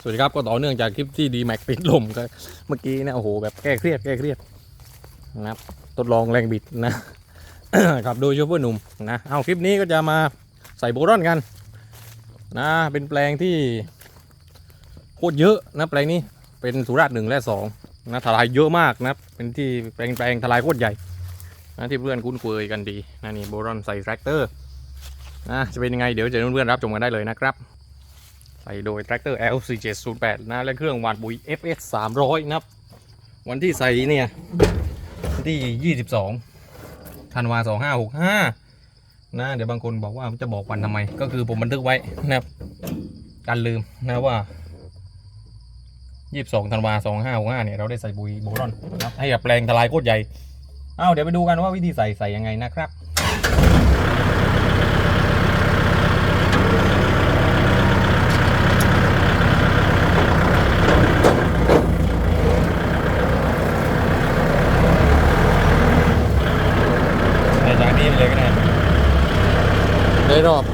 สวัสดีครับก็ต่อเนื่องจากคลิปที่ดีแม็กติดลมก็เมื่อกี้เนี่ยโอ้โหแบบแก้เครียดแก้เครียดนะครับทดลองแรงบิดนะครับโดยโชเฟอร์หนุ่มนะเอาคลิปนี้ก็จะมาใส่โบรอนกันนะเป็นแปลงที่โคตรเยอะนะแปลงนี้เป็นสุราษฎร์หนึ่งและสองนะทลายเยอะมากนะเป็นที่แปลงแปลงทลายโคตรใหญ่นะที่เพื่อนคุ้นเคยกันดีนะนี่โบรอนใส่แทรกเตอร์นะจะเป็นยังไงเดี๋ยวจะเพื่อนๆรับชมกันได้เลยนะครับ ใส่โดย Tractor L4708 นะและเครื่องวานปุ๋ย FS 300นะครับ วันที่ใส่เนี่ยวันที่ 22ธันวา2565 นะเดี๋ยวบางคนบอกว่าจะบอกวันทำไม ก็คือผมบันทึกไว้นะครับการลืมนะว่า 22ธันวา2565 เนี่ย เราได้ใส่ปุ๋ยโบรอนนะครับให้กับแปลงทลายโคตรใหญ่ เอาเดี๋ยวไปดูกันว่าวิธีใส่ใส่ยังไงนะครับ ในจากนี้ไปเลยก็ได้ ได้รอบ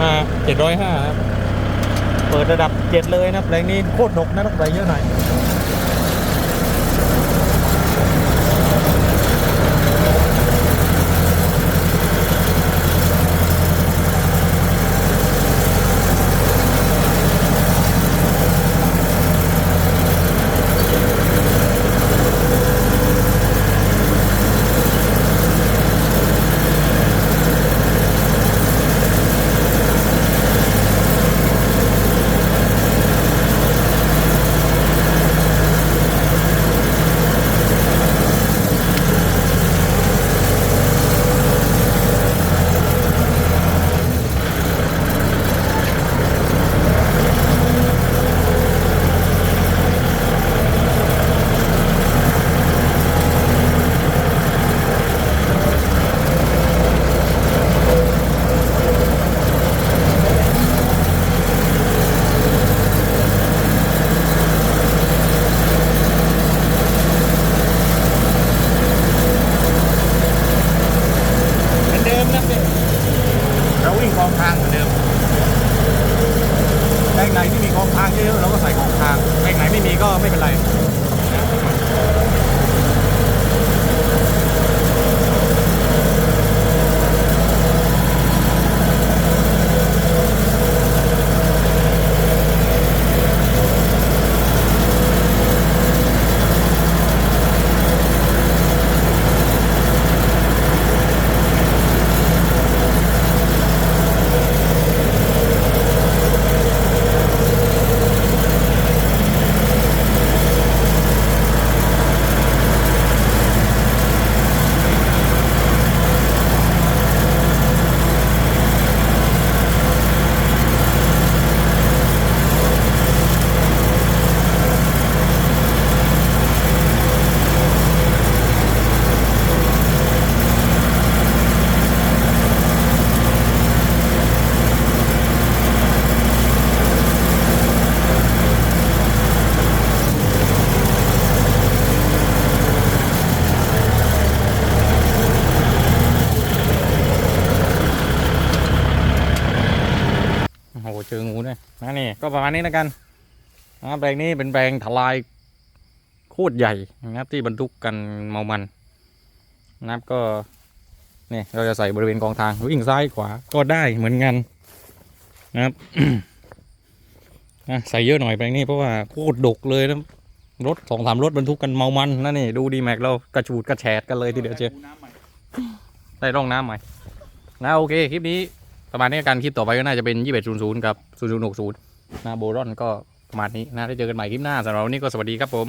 ห้าเจ็ดร้อยห้าครับ เปิดระดับเจ็ดเลยนะแปลงนี้โคตรหนกนะต้องใส่เยอะหน่อย เราวิ่งกองทางเหมือนเดิมแปลงไหนที่มีกองทางเยอะๆเราก็ใส่กองทางแปลงไหนไม่มีก็ไม่เป็นไรนะโอ้โหเจองูด้วย นะนี่ก็ประมาณนี้แล้วกันนะแปลงนี้เป็นแปลงทลายโคตรใหญ่นะครับที่บรรทุกกันเมามันนะครับก็นี่เราจะใส่บริเวณกองทางวิ่งซ้ายขวาก็ได้เหมือนกันนะครับนะใส่เยอะหน่อยแปลงนี้เพราะว่าโคตรดกเลยนะรถสองสามรถบรรทุกกันเมามันนะนี่ดูดีแม็กเรากระชูดกระแฉดกันเลยทีเดียวเชียวได้ร่องน้ำใหม่นะโอเคคลิปนี้ ประมาณนี้การคลิปต่อไปก็น่าจะเป็น 2100 กับ 0060นะโบรอนก็ประมาณนี้นะได้เจอกันใหม่คลิปหน้าสำหรับวันนี้ก็สวัสดีครับผม